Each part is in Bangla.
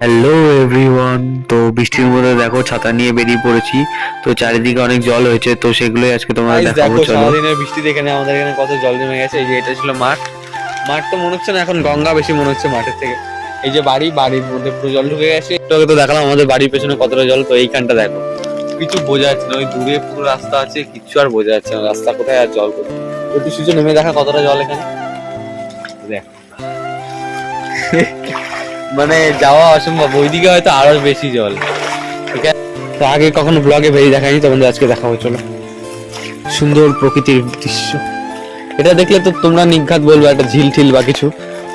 হ্যালো এভরিওয়ান তো বৃষ্টির মধ্যে দেখো ছাতা নিয়ে বেরিয়ে পড়েছি। তো চারিদিকে অনেক জল হয়েছে তো সেগুলোই আজকে তোমাদের Guys, দেখাবো দেখো চলো। সারাদিনের বৃষ্টিতে এখানে আমাদের এখানে কত জল জমে গেছে। এই যে এটা ছিল মাঠ। মাঠ তো মনে হচ্ছে না এখন গঙ্গা বেশি মনে হচ্ছে মাঠের থেকে। এই যে বাড়ি বাড়ির মধ্যে পুরো জল ঢুকে গেছে। একটু তো দেখালাম আমাদের বাড়ির পেছনে কতটা জল তো এইখানটা দেখো। কিছু বোঝা যাচ্ছে না ওই দূরে পুরো রাস্তা আছে কিচ্ছু আর বোঝা যাচ্ছে না রাস্তা কোথায় আর জল কোথায়। একটু সুযোগ নেমে দেখা কতটা জল এখানে। দেখ। মানে যাওয়া অসম্ভব, ওইদিকে হয়তো আরও বেশি জল। ঠিক আছে তো আগে কখনো ব্লগে বেরিয়ে দেখাইনি তোমাদের আজকে দেখাবো চলো সুন্দর প্রকৃতির দৃশ্য। এটা দেখলে তো তোমরা নিঘাত বলবে, একটা ঝিল ঠিল বা কিছু।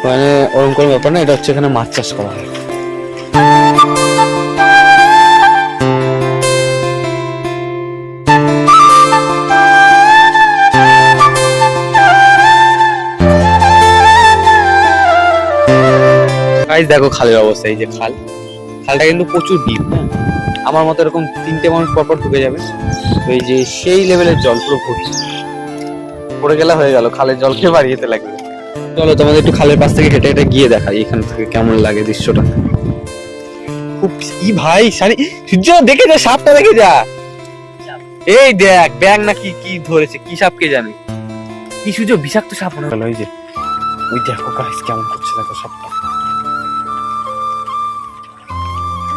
মানে ওরকম কোনো ব্যাপার না, এটা হচ্ছে এখানে মাছ চাষ করা হয়। গাইস দেখো খালের অবস্থা, এই যে খাল। খালটা কিন্তু প্রচুর ডিপ হ্যাঁ? আমার মতো এরকম তিনটে মানুষ পরপর ঢুকে যাবে। এই যে সেই লেভেলের জল পুরো ভর্তি। পড়ে গেলে হয়ে গেল, খালের জল খেয়ে বাড়ি যেতে লাগবে। চলো, তোমাদের একটু খালের পাশ থেকে হেঁটে হেঁটে গিয়ে দেখাই, এখান থেকে কেমন লাগে দৃশ্যটা। খুব ই ভাই সারি সূর্য, দেখে যা, সাপটা দেখে যা। এই দেখ ব্যাং কি কি ধরেছে, কি সাপ কে জানে? কি সূর্য, বিষাক্ত সাপ হলো ওই যে, ওই দেখো গাইস কেমন করছে দেখো সাপটা।